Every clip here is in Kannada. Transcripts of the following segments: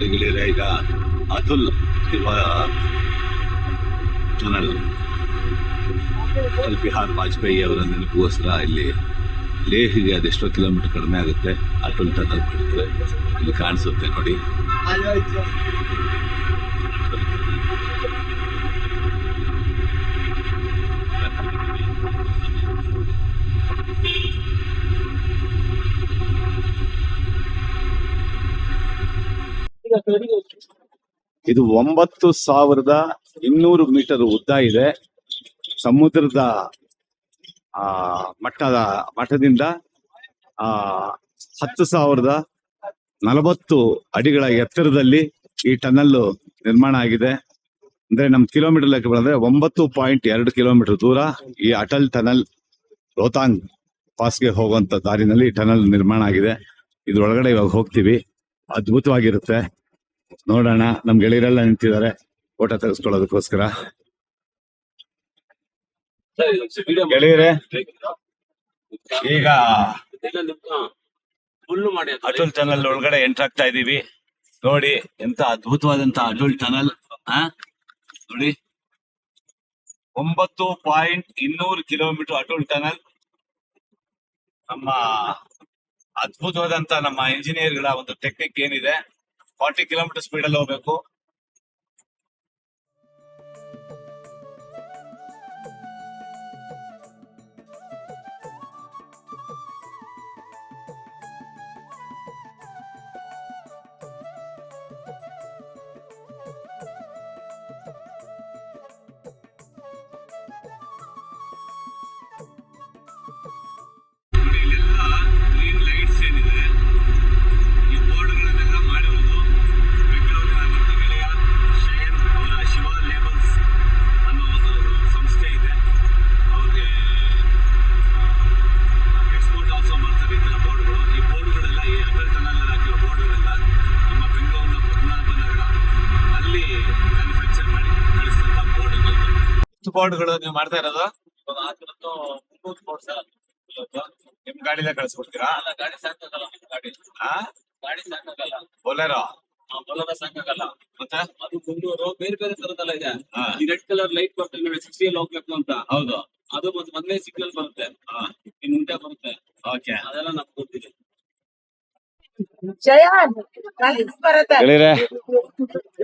ಗೆಳೆಯರೆ ಈಗ ಅತುಲ್ ಇರುವ ಟನಲ್ ಅಟಲ್ ಬಿಹಾರ್ ವಾಜಪೇಯಿ ಅವರ ನೆನಪಿಗೋಸ್ಕರ ಇಲ್ಲಿ ಲೇಹಿಗೆ ಅದೆಷ್ಟೋ ಕಿಲೋಮೀಟರ್ ಕಡಿಮೆ ಆಗುತ್ತೆ. ಅಟಲ್ ಟನಲ್ ಇಲ್ಲಿ ಕಾಣಿಸುತ್ತೆ ನೋಡಿ. ಇದು ಒಂಬತ್ತು ಸಾವಿರದ ಇನ್ನೂರು ಮೀಟರ್ ಉದ್ದ ಇದೆ. ಸಮುದ್ರದ, ಆ, ಮಟ್ಟದ ಮಠದಿಂದ ಆ, ಹತ್ತು ಸಾವಿರದ ನಲವತ್ತು ಅಡಿಗಳ ಎತ್ತರದಲ್ಲಿ ಈ ಟನಲ್ ನಿರ್ಮಾಣ ಆಗಿದೆ. ಅಂದ್ರೆ ನಮ್ ಕಿಲೋಮೀಟರ್ ಲೆಕ್ಕ ಬಂದ್ರೆ ಒಂಬತ್ತು ಪಾಯಿಂಟ್ ಎರಡು ಕಿಲೋಮೀಟರ್ ದೂರ ಈ ಅಟಲ್ ಟನಲ್, ರೋತಾಂಗ್ ಪಾಸ್ಗೆ ಹೋಗುವಂತ ದಾರಿನಲ್ಲಿ ಈ ಟನಲ್ ನಿರ್ಮಾಣ ಆಗಿದೆ. ಇದ್ರೊಳಗಡೆ ಇವಾಗ ಹೋಗ್ತೀವಿ. ಅದ್ಭುತವಾಗಿರುತ್ತೆ. ನೋಡೋಣ. ನಮ್ ಗೆಳೆಯರೆಲ್ಲ ನಿಂತಿದ್ದಾರೆ. ಫೋಟೋ ತೆಗೆಸ್ಕೊಳ್ಳೋದಕ್ಕೋಸ್ಕರ. ಗೆಳೆಯರೆ, ಈಗ. ಅಟಲ್ ಟನಲ್ ಒಳಗಡೆ ಎಂಟರ್ ಆಗ್ತಾ ಇದೀವಿ. ನೋಡಿ, ಎಂತ ಅದ್ಭುತವಾದಂತ ಅಟಲ್ ಟನಲ್ ಆ? ನೋಡಿ. ಒಂಬತ್ತು ಪಾಯಿಂಟ್ ಇನ್ನೂರು ಕಿಲೋಮೀಟರ್ ಅಟಲ್ ಟನಲ್ ನಮ್ಮ ಅದ್ಭುತವಾದಂತ ನಮ್ಮ ಇಂಜಿನಿಯರ್ಗಳ ಒಂದು ಟೆಕ್ನಿಕ್ ಏನಿದೆ. ಫಾರ್ಟಿ ಕಿಲೋಮೀಟರ್ ಸ್ಪೀಡ್ ಅಲ್ಲಿ ಹೋಗ್ಬೇಕು. ಬೋರ್ಡ್ಗಳು ನೀವು ಮಾಡ್ತಾ ಇರೋದು? ಇವಾಗ ಹಾಕಿರೋದು ಮುನ್ನೂರು ಕೋಟಿ ಸರ್. ನಿಮ್ ಗಾಡಿಲೇ ಕಳಿಸ್ಕೊಡ್ತೀರಾ? ಅಲ್ಲ, ಗಾಡಿ ಸಾಕಾಗಲ್ಲ ನಮ್ಮ ಗಾಡಿ. ಆ? ಗಾಡಿ ಸಾಕಾಗಲ್ಲ. ಬೊಲೆರೋ ಆ, ಬಲದ ಸಾಕಾಗಲ್ಲ. ಮತ್ತೆ? ಅದು ಮುನ್ನೂರು ಬೇರೆ ಬೇರೆ ತರದಲ್ಲ ಇದೆ. ಈ ರೆಡ್ ಕಲರ್ ಲೈಟ್ ಬರ್ತದೆ ನೋಡಿ ಸಿಕ್ಸ್ಟಿ ಅಲ್ಲಿ ಹೋಗ್ಬೇಕು ಅಂತ. ಹೌದು. ಅದು ಮತ್ತೆ ಮೊದಲನೇ ಸಿಗ್ನಲ್ ಬರುತ್ತೆ. ಇನ್ನು ಮುಂದೆ ಬರುತ್ತೆ. ಓಕೆ ಅದೆಲ್ಲ ನಮ್ಗೆ ಗೊತ್ತಿದೆ. ಜಯ ಬರುತ್ತೆ.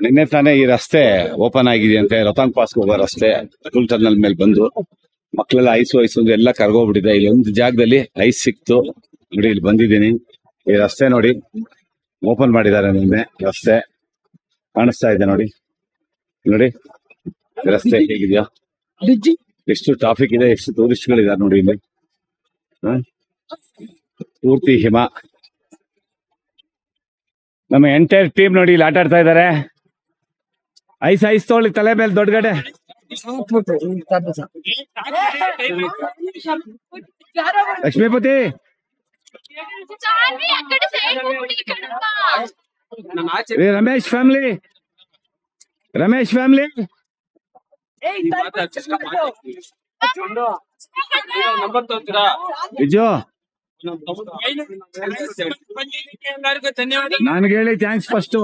ನಿನ್ನೆ ತಾನೇ ಈ ರಸ್ತೆ ಓಪನ್ ಆಗಿದೆ ಅಂತೆ ರತಾಂಗ್ ಪಾಸ್ ಹೋಗೋ ರಸ್ತೆ ಟೂಲ್ ಟನಲ್ ಮೇಲೆ ಬಂದು ಮಕ್ಕಳೆಲ್ಲ ಐಸು ಐಸು ಅಂದ್ರೆ ಎಲ್ಲ ಕರ್ಗೋಗ್ಬಿಟ್ಟಿದೆ. ಇಲ್ಲಿ ಒಂದು ಜಾಗದಲ್ಲಿ ಐಸ್ ಸಿಕ್ತು. ನೋಡಿ, ಇಲ್ಲಿ ಬಂದಿದ್ದೀನಿ. ಈ ರಸ್ತೆ ನೋಡಿ, ಓಪನ್ ಮಾಡಿದ್ದಾರೆ ನಿನ್ನೆ ರಸ್ತೆ. ಕಾಣಿಸ್ತಾ ಇದೆ ನೋಡಿ. ನೋಡಿ ರಸ್ತೆ ಹೇಗಿದೆಯಾ. ಎಷ್ಟು ಟ್ರಾಫಿಕ್ ಇದೆ, ಎಷ್ಟು ಟೂರಿಸ್ಟ್ಗಳಿದ್ದಾರೆ ನೋಡಿ ಇಲ್ಲಿ? ಪೂರ್ತಿ ಹಿಮ. नम एंटर टीम नो आटाड़ता ऐस ऐस तो तले मेल दौडे लक्ष्मीपति रमेश फैमिली रमेश फैमिली विजो ನನ್ಗೆ ಹೇಳಿ ಥ್ಯಾಂಕ್ಸ್ ಫಸ್ಟ್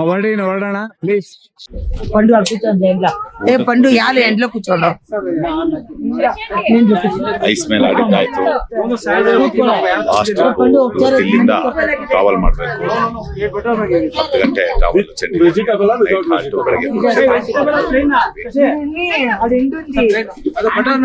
ಹೊರಡಿ ಹೊರಡೋಣ ಪ್ಲೀಸ್ పండు అక్కడ కూర్చోండి ఎండ్లో ఏ పండు యాలు ఎండ్లో కూర్చోండు ಐಸ್ ಮೇಲೆ ಆಡಿದ್ದಾಯ್ತು ಲಾಸ್ಟ್ ಇಲ್ಲಿಂದ ಟ್ರಾವೆಲ್ ಮಾಡಬೇಕು ಹತ್ತು ಗಂಟೆ ಟ್ರಾವೆಲ್ ಬೆಳಗ್ಗೆ ಅದು ಬಟನ್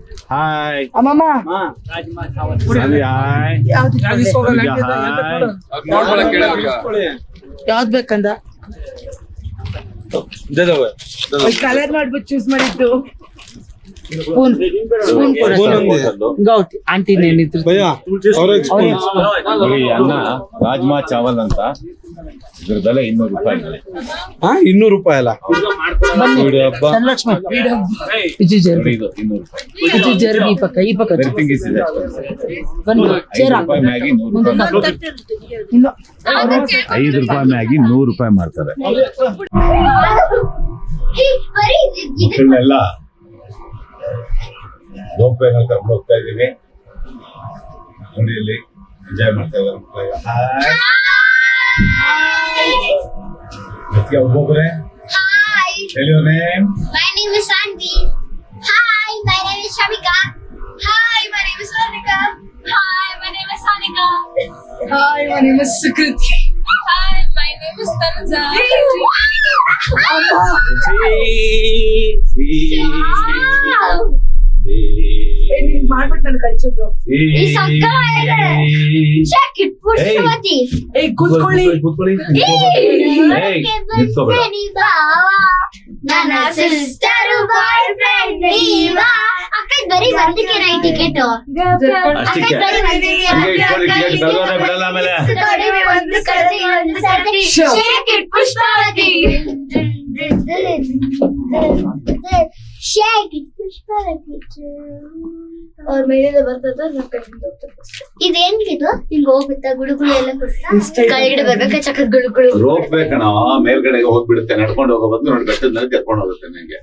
ಹಾಯ್ ಅಮ್ಮಮ್ಮ ಹಾಯ್ ಯಾವ್ದ್ ಬೇಕಂದ ಕಲರ್ ಮಾಡ್ಬಿಟ್ಟು ಚೂಸ್ ಮಾಡಿದ್ದು ಸ್ಪೂನ್ ಸ್ಪೂನ್ ಗೌತಿ ಆಂಟಿ ಈ ಅನ್ನ ರಾಜ್ಮಾ ಚಾವಲ್ ಅಂತ ಇದ್ರ ಬೆಲೆ ಇನ್ನೂರು ರೂಪಾಯಿ ಇನ್ನೂರು ರೂಪಾಯಿ ಅಲ್ಲ. ಬನ್ನಿ. ಧನಲಕ್ಷ್ಮಿ ಇದು ಜರ್ಬಿ. ಇದು ಇನ್ನೂರು ರೂಪಾಯಿ. ಇದು ಜರ್ಬಿ ಈ ಪಕ್ಕ ಈ ಪಕ್ಕ ಎವ್ರಿಥಿಂಗ್ ಇಸ್ ಇದೆ. ಬನ್ನಿ ಐದು ಚೇರ್ ರೂಪಾಯಿ ಮ್ಯಾಗಿ ನೂರು ರೂಪಾಯಿ ಇಲ್ಲ ಐದು ರೂಪಾಯಿ ಮ್ಯಾಗಿ ನೂರು ರೂಪಾಯಿ ಮಾಡ್ತಾರೆ. ಮಕ್ಕಳನ್ನೆಲ್ಲ ಗೋಪೆನಲ್ಲಿ ಕರ್ಕೊಂಡು ಹೋಗ್ತಾ ಇದ್ದೀವಿ ನೋಡಿ ಇಲ್ಲಿ ಎಂಜಾಯ್ ಮಾಡ್ತಾ ಇದ್ದಾರೆ ಮಕ್ಕಳೆಲ್ಲ ಮತ್ತೆ ಒಬ್ಬೊಬ್ಬರೇ Hi, Tell your name. my name is Sandy. Hi, my name is Shamika. Hi, my name is Monica. Hi, my name is Sanika. Hi my name is Sukriti Hi, my name is Tanuja. Wow. ಮಾಡ್ಬಿಟ್ಟು ನಾನು ಕಳ್ಸಿದ್ರು ಈ ಸಕ್ಕತ್ತಾಗಿದೆ. Check it, Pushpavati. ಏಯ್ ಕೂತ್ಕೊಳ್ಳಿ ಕೂತ್ಕೊಳ್ಳಿ ಏಯ್, ನಿಂತ್ಕೋಬೇಡ. ಬನ್ನಿ ಬಾವ. ನನ್ನ ಸಿಸ್ಟರ್ ಬಾಯ್ ಫ್ರೆಂಡ್ ನೀವ ಅಕ್ಕ ಬರೀ ಒಂದಕ್ಕೆ ನೈ ಟಿಕೆಟ್ ಅಷ್ಟಕ್ಕೆ ಹಂಗೆ ಇಟ್ಕೊಳ್ಳಿ ಟಿಕೆಟ್ ಬೆಳಗಾದ್ರೆ ಬಿಡಲ್ಲ ಆಮೇಲೆ ಒಂದು ಕರದಿ ಒಂದು ಸರ್ತಿ Sure. ಶೇಕ್ ಇಟ್ ಪುಷ್ಪಾವತಿ ಅವ್ರ ಮೇಲೆ ಬರ್ತದ ಇದೇನ್ಗಿದು ಹಿಂಗ ಹೋಗುತ್ತಾ ಗುಳುಗುಳು ಎಲ್ಲ ಕೊಡ್ತಾ? ಕೆಳಗಡೆ ಬರ್ಬೇಕಾ ಚಕ್ಕ ಗುಳುಗುಳು ರೋಪ್ ಬೇಕಣ ಮೇಲ್ಗಡೆಗೆ ಹೋಗ್ಬಿಡುತ್ತೆ ನಡ್ಕೊಂಡು ಹೋಗೋ ಬದಲು ನೋಡಿ ಬೆಟ್ಟದ ಮೇಲೆ ಕರ್ಕೊಂಡು ಹೋಗುತ್ತೆ ನಿಂಗೆ.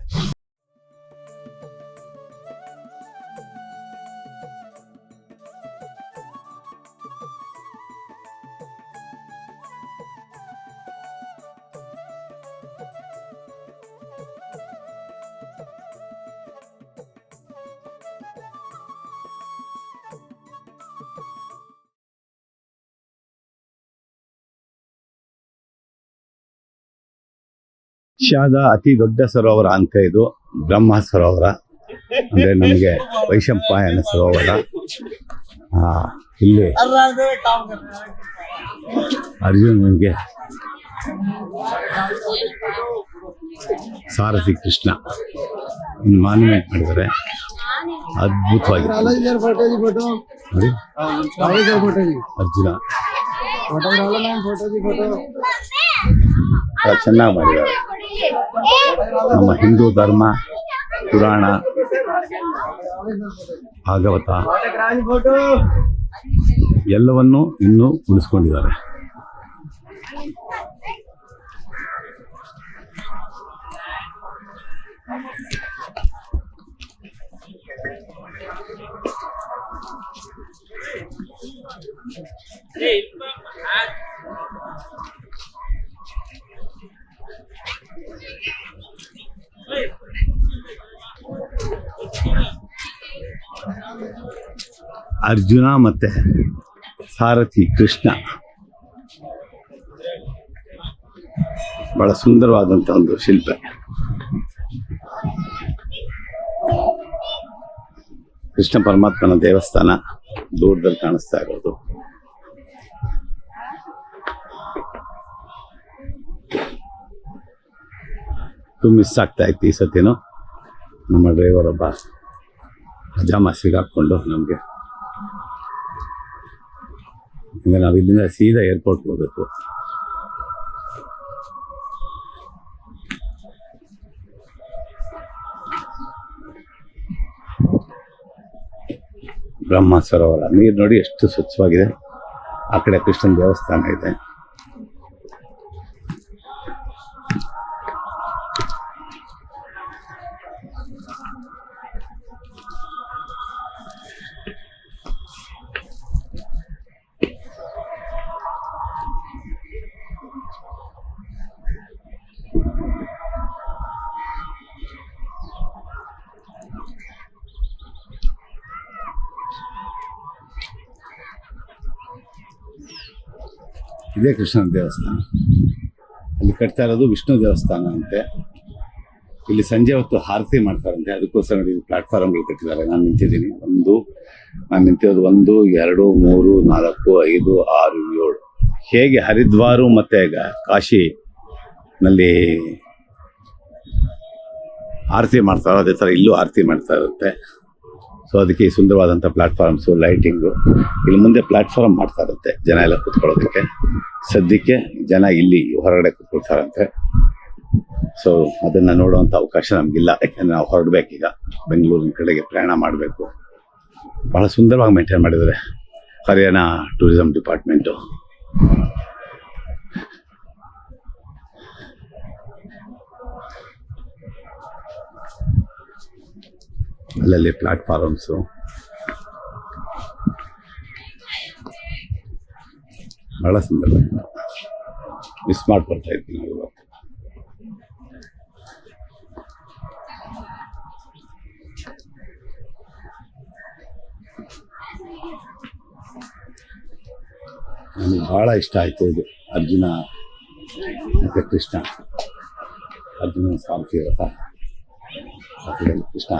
ಏಷ್ಯಾದ ಅತಿ ದೊಡ್ಡ ಸರೋವರ ಅಂತ ಇದು ಬ್ರಹ್ಮ ಸರೋವರ. ಅಂದ್ರೆ ನಮಗೆ ವೈಶಂಪಾಯನ ಸರೋವರ. ಇಲ್ಲಿ ಅರ್ಜುನನಿಗೆ ಸಾರಥಿ ಕೃಷ್ಣ ಮಾನ್ಯುಮೆಂಟ್ ಮಾಡಿದ್ದಾರೆ. ಅದ್ಭುತವಾಗಿದೆ. ನೋಡಿ. ಅರ್ಜುನ. ಚೆನ್ನಾಗಿ ಮಾಡಿದ್ದಾರೆ. ನಮ್ಮ ಹಿಂದೂ ಧರ್ಮ ಪುರಾಣ ಭಾಗವತ ಎಲ್ಲವನ್ನೂ ಇನ್ನೂ ಉಳಿಸ್ಕೊಂಡಿದ್ದಾರೆ. ಅರ್ಜುನ ಮತ್ತೆ ಸಾರಥಿ ಕೃಷ್ಣ. ಬಹಳ ಸುಂದರವಾದಂಥ ಒಂದು ಶಿಲ್ಪ. ಕೃಷ್ಣ ಪರಮಾತ್ಮನ ದೇವಸ್ಥಾನ ದೂರದಲ್ಲಿ ಕಾಣಿಸ್ತಾ ಇರೋದು. ಮಿಸ್ ಆಗ್ತಾ ಇತ್ತು ಈ ಸತಿನೂ. ನಮ್ಮ ಡ್ರೈವರ್ ಒಬ್ಬ. ಪಜಾಮ ಸಿಗಾಕೊಂಡು ನಮಗೆ. ಈಗ ನಾವು ಇಲ್ಲಿಂದ ಸೀದಾ ಏರ್ಪೋರ್ಟ್ ಹೋಗಬೇಕು. ಬ್ರಹ್ಮ ಸರೋವರ ನೀರು ನೋಡಿ ಎಷ್ಟು ಸ್ವಚ್ಛವಾಗಿದೆ. ಆ ಕಡೆ ಕೃಷ್ಣನ ದೇವಸ್ಥಾನ ಇದೆ. ಇದೇ ಕೃಷ್ಣನ ದೇವಸ್ಥಾನ. ಅಲ್ಲಿ ಕಟ್ತಾ ಇರೋದು ವಿಷ್ಣು ದೇವಸ್ಥಾನ ಅಂತೆ. ಇಲ್ಲಿ ಸಂಜೆ ಹೊತ್ತು ಆರತಿ ಮಾಡ್ತಾರಂತೆ. ಅದಕ್ಕೋಸ್ಕರ ನೋಡಿ ಪ್ಲಾಟ್ಫಾರ್ಮ್ಗಳು ಕಟ್ಟಿದ್ದಾರೆ. ನಾನು ನಿಂತಿದ್ದೀನಿ. ಒಂದು, ನಾನು ನಿಂತಿರೋದು ಒಂದು, ಎರಡು, ಮೂರು, ನಾಲ್ಕು, ಐದು, ಆರು, ಏಳು. ಹೇಗೆ ಹರಿದ್ವಾರು ಮತ್ತೆ ಕಾಶಿ ನಲ್ಲಿ ಆರತಿ ಮಾಡ್ತಾರೋ ಅದೇ ಥರ ಇಲ್ಲೂ ಆರತಿ ಮಾಡ್ತಾ ಇರುತ್ತೆ. ಸೊ ಅದಕ್ಕೆ ಸುಂದರವಾದಂಥ ಪ್ಲಾಟ್ಫಾರ್ಮ್ಸು ಲೈಟಿಂಗು ಇಲ್ಲಿ ಮುಂದೆ ಪ್ಲಾಟ್ಫಾರ್ಮ್ ಮಾಡ್ತಾ ಇರುತ್ತೆ ಜನ ಎಲ್ಲ ಕೂತ್ಕೊಳ್ಳೋದಕ್ಕೆ. ಸದ್ಯಕ್ಕೆ ಜನ ಇಲ್ಲಿ ಹೊರಗಡೆ ಕೂತ್ಕೊಳ್ತಾರಂತೆ. ಸೊ ಅದನ್ನು ನೋಡುವಂಥ ಅವಕಾಶ ನಮಗಿಲ್ಲ. ಯಾಕೆಂದರೆ ನಾವು ಹೊರಡಬೇಕೀಗ. ಬೆಂಗಳೂರಿನ ಕಡೆಗೆ ಪ್ರಯಾಣ ಮಾಡಬೇಕು. ಭಾಳ ಸುಂದರವಾಗಿ ಮೇಂಟೈನ್ ಮಾಡಿದ್ದಾರೆ. ಹರಿಯಾಣ ಟೂರಿಸಂ ಡಿಪಾರ್ಟ್ಮೆಂಟು ಅಲ್ಲಲ್ಲಿ ಪ್ಲಾಟ್ಫಾರ್ಮ್ಸು ಭಾಳ ಸುಂದರ. ಮಿಸ್ ಮಾಡ್ಕೊಳ್ತಾ ಇದ್ದೀನಿ ನಾವು ಇವತ್ತು. ನನಗೆ ಭಾಳ ಇಷ್ಟ ಆಯಿತು ಇದು. ಅರ್ಜುನ ಮತ್ತು ಕೃಷ್ಣ. ಅರ್ಜುನ ಸಾರ್ಥಿ ರಥ ಕೃಷ್ಣ